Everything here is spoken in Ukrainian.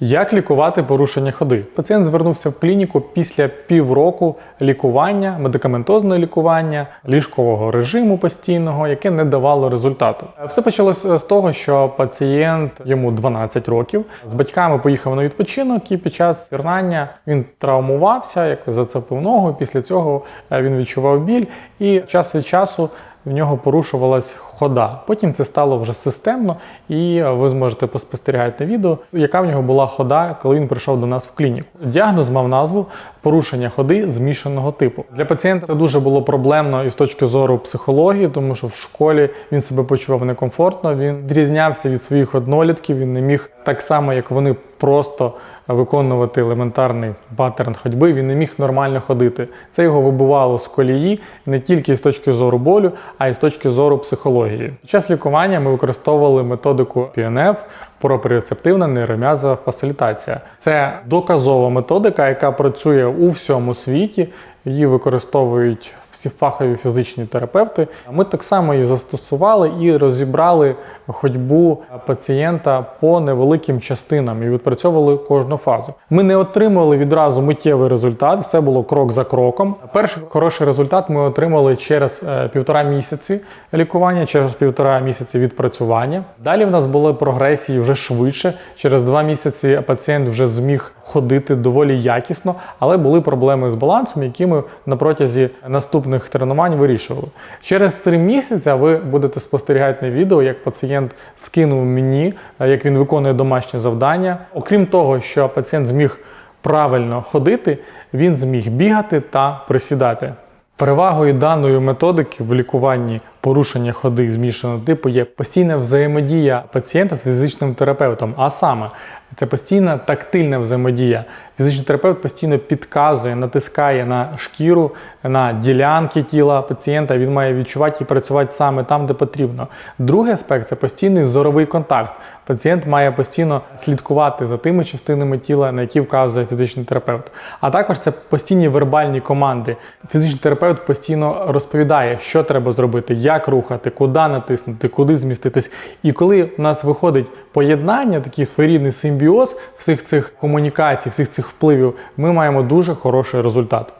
Як лікувати порушення ходи? Пацієнт звернувся в клініку після півроку лікування, медикаментозного лікування, ліжкового режиму постійного, яке не давало результату. Все почалося з того, що пацієнт йому 12 років з батьками поїхав на відпочинок, і під час вірнання він травмувався, як зацепив ногу. Після цього е, він відчував біль, і час від часу в нього порушувалась хода. Потім це стало вже системно, і ви зможете поспостерігати відео, яка в нього була хода, коли він прийшов до нас в клініку. Діагноз мав назву порушення ходи змішаного типу. Для пацієнта це дуже було проблемно і з точки зору психології, тому що в школі він себе почував некомфортно. Він відрізнявся від своїх однолітків. Він не міг так само, як вони просто виконувати елементарний паттерн ходьби, він не міг нормально ходити. Це його вибивало з колії не тільки з точки зору болю, а й з точки зору психології. Під час лікування ми використовували методику PNF, пропріоцептивна нейром'язова фасилітація. Це доказова методика, яка працює у всьому світі. Її використовують всі фахові фізичні терапевти. Ми так само її застосували і розібрали ходьбу пацієнта по невеликим частинам і відпрацьовували кожну фазу. Ми не отримали відразу миттєвий результат, це було крок за кроком. Перший хороший результат ми отримали через е, півтора місяці лікування, через півтора місяці відпрацювання. Далі в нас були прогресії вже швидше. Через два місяці пацієнт вже зміг ходити доволі якісно, але були проблеми з балансом, які ми на протязі наступних тренувань вирішували. Через три місяці ви будете спостерігати на відео, як пацієнт скинув мені, е, як він виконує домашнє завдання. Окрім того, що пацієнт зміг правильно ходити, він зміг бігати та присідати. Перевагою даної методики в лікуванні порушення ходи змішаного типу є постійна взаємодія пацієнта з фізичним терапевтом, а саме це постійна тактильна взаємодія. Фізичний терапевт постійно підказує, натискає на шкіру, на ділянки тіла пацієнта. Він має відчувати і працювати саме там, де потрібно. Другий аспект це постійний зоровий контакт. Пацієнт має постійно слідкувати за тими частинами тіла, на які вказує фізичний терапевт. А також це постійні вербальні команди. Фізичний терапевт постійно розповідає, що треба зробити, як рухати, куди натиснути, куди зміститись. І коли в нас виходить поєднання, такий своєрідний симбіоз всіх цих комунікацій, всіх цих впливів, ми маємо дуже хороший результат.